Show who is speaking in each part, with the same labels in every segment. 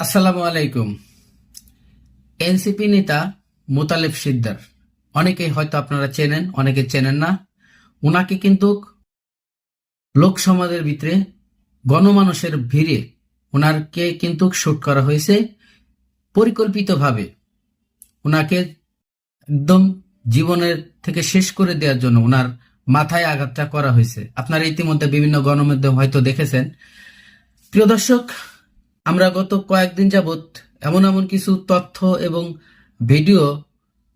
Speaker 1: আসসালামু আলাইকুম। এনসিপি নেতা মোতালেব সিদ্দার অনেকেই হয়তো আপনারা চেনেন, অনেকে চেনেন না। ওনাকে কিন্তু লোক সমাজের ভিতরে গণমানুষের ভিড়ে ওনারকে কিন্তু শুট করা হয়েছে পরিকল্পিতভাবে। ওনাকে একদম জীবনের থেকে শেষ করে দেওয়ার জন্য ওনার মাথায় আঘাতটা করা হয়েছে। আপনারা ইতিমধ্যে বিভিন্ন গণমাধ্যম হয়তো দেখেছেন। প্রিয় দর্শক আমরা গত কয়েকদিন যাবৎ এমন এমন কিছু তথ্য এবং ভিডিও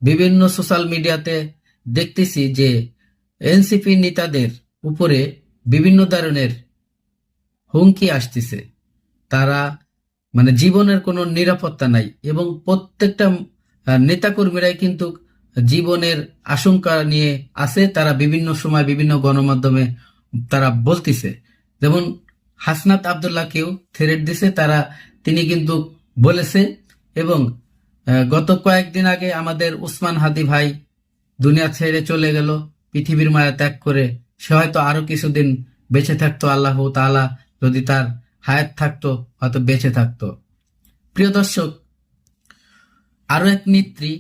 Speaker 1: বিভিন্ন সোশ্যাল মিডিয়াতে দেখতেছি যে এনসিপি নেতাদের উপরে বিভিন্ন ধরনের হুমকি আসতেছে। তারা মানে জীবনের কোনো নিরাপত্তা নাই এবং প্রত্যেকটা নেতাকর্মীরাই কিন্তু জীবনের আশঙ্কা নিয়ে আছে। তারা বিভিন্ন সময় বিভিন্ন গণমাধ্যমে তারা বলতিছে। যেমন হাসনাত আবদুল্লাহকেও থ্রেট দিছে। তারা, তিনি কিন্তু বলেছে এবং গত কয়েকদিন আগে আমাদের উসমান হাদি ভাই দুনিয়া ছেড়ে চলে গেল, পৃথিবীর মায়া ত্যাগ করে। সে হয়তো আরও কিছুদিন বেঁচে থাকতো, আল্লাহ তাআলা যদি তার হায়াত থাকতো, হয়তো বেঁচে থাকতো। প্রিয় দর্শক, আরও এক নেত্রী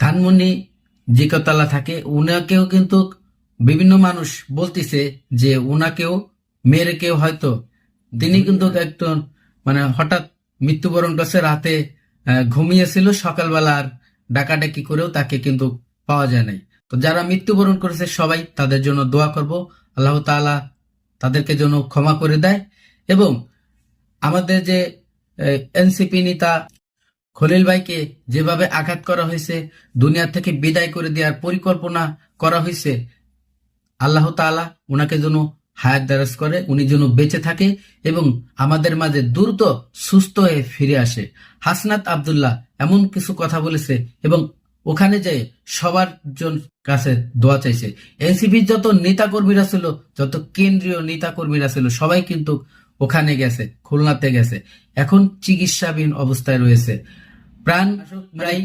Speaker 1: ধানমন্ডি জিকতলা থাকে। উনাকেও কিন্তু বিভিন্ন মানুষ বলতিছে যে উনাকেও মেরে কেউ হয়তো তিনি কিন্তু একটু মানে হঠাৎ মৃত্যুবরণ করছে, রাতে ঘুমিয়েছিল, সকালবেলা আর ডাকাডাকি করেও তাকে কিন্তু পাওয়া যায় নাই। তো যারা মৃত্যুবরণ করেছে সবাই তাদের জন্য দোয়া করব। আল্লাহ তাআলা তাদেরকে যেন ক্ষমা করে দেয় এবং আমাদের যে এনসিপি নেতা খলিল ভাইকে যেভাবে আঘাত করা হয়েছে, দুনিয়া থেকে বিদায় করে দেওয়ার পরিকল্পনা করা হয়েছে, আল্লাহ তাআলা ওনাকে যেন হায়াত দারাজ করে, উনি যেন বেঁচে থাকে এবং আমাদের মাঝে দ্রুত সুস্থ হয়ে ফিরে আসে। হাসনাত আব্দুল্লাহ এমন কিছু কথা বলেছে এবং ওখানে যে সবার জন কাছে দোয়া চাইছে। এনসিপির যত নেতা কর্মীরা ছিল, যত কেন্দ্রীয় নেতা কর্মীরা ছিল, সবাই কিন্তু ওখানে গেছে, খুলনাতে গেছে। এখন চিকিৎসাধীন অবস্থায় রয়েছে। প্রাণ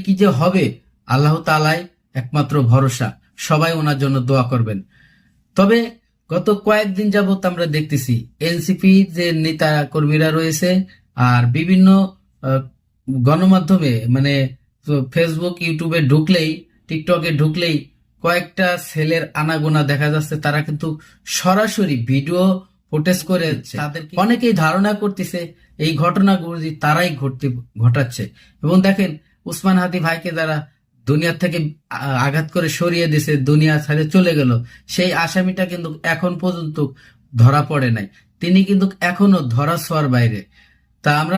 Speaker 1: কি যে হবে, আল্লাহ তালাই একমাত্র ভরসা। সবাই ওনার জন্য দোয়া করবেন। তবে গত কয়েকদিন যাবত আমরা দেখতেছি এনসিপি যে নেতা কর্মীরা রয়েছে আর বিভিন্ন গণমাধ্যমে মানে ফেসবুক ইউটিউবে ঢুকলেই টিকটকে ঢুকলেই কয়েকটা ছেলের আনাগোনা দেখা যাচ্ছে তারা কিন্তু সরাসরি ভিডিও ফুটেজ করে। তাদেরকে অনেকেই ধারণা করতেছে এই ঘটনাগুলো তারাই ঘটতে ঘটাচ্ছে এবং দেখেন উসমান হাদি ভাইকে যারা দুনিয়া থেকে আঘাত করে সরিয়ে দিছে, দুনিয়া ছাড়ে চলে গেল। সেই আসামিটা কিন্তু এখন পর্যন্ত ধরা পড়ে নাই। তিনি কিন্তু এখনও ধরা ছোঁয়ার বাইরে। তা আমরা